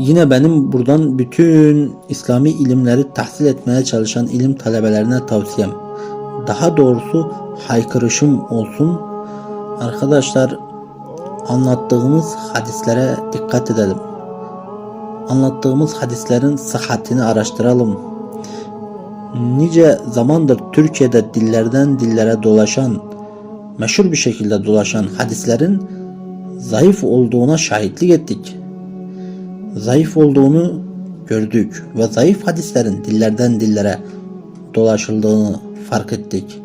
yine benim buradan bütün İslami ilimleri tahsil etmeye çalışan ilim talebelerine tavsiyem. Daha doğrusu haykırışım olsun. Arkadaşlar anlattığımız hadislere dikkat edelim. Anlattığımız hadislerin sıhhatini araştıralım. Nice zamandır Türkiye'de dillerden dillere dolaşan, meşhur bir şekilde dolaşan hadislerin zayıf olduğuna şahitlik ettik. Zayıf olduğunu gördük ve zayıf hadislerin dillerden dillere dolaşıldığını fark ettik.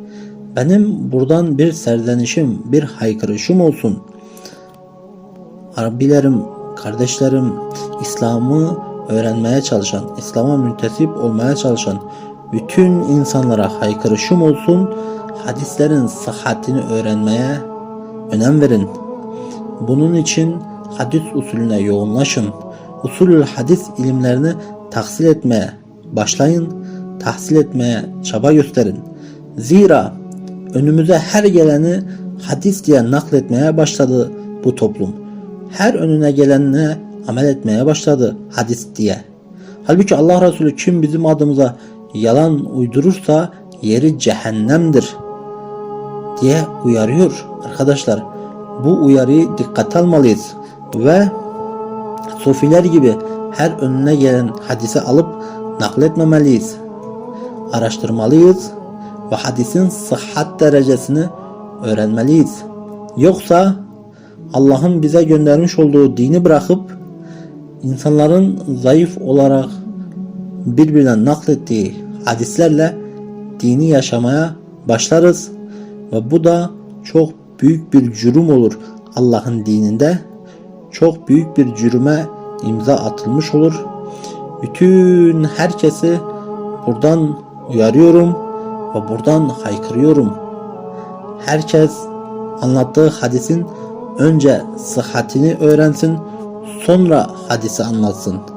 Benim buradan bir serzenişim, bir haykırışım olsun. Arabilerim, kardeşlerim, İslam'ı öğrenmeye çalışan, İslam'a müntesip olmaya çalışan bütün insanlara haykırışım olsun. Hadislerin sıhhatini öğrenmeye önem verin. Bunun için hadis usulüne yoğunlaşın. Usulül hadis ilimlerini tahsil etmeye başlayın. Tahsil etmeye çaba gösterin. Zira önümüze her geleni hadis diye nakletmeye başladı bu toplum. Her önüne gelenine amel etmeye başladı hadis diye. Halbuki Allah Resulü kim bizim adımıza yalan uydurursa yeri cehennemdir diye uyarıyor arkadaşlar. Bu uyarıyı dikkate almalıyız ve sofiler gibi her önüne gelen hadise alıp nakletmemeliyiz. Araştırmalıyız ve hadisin sıhhat derecesini öğrenmeliyiz. Yoksa Allah'ın bize göndermiş olduğu dini bırakıp insanların zayıf olarak birbirinden naklettiği hadislerle dini yaşamaya başlarız ve bu da çok büyük bir cürüm olur Allah'ın dininde. Çok büyük bir cürüme imza atılmış olur. Bütün herkesi buradan uyarıyorum ve buradan haykırıyorum. Herkes anlattığı hadisin önce sıhhatini öğrensin, sonra hadisi anlatsın.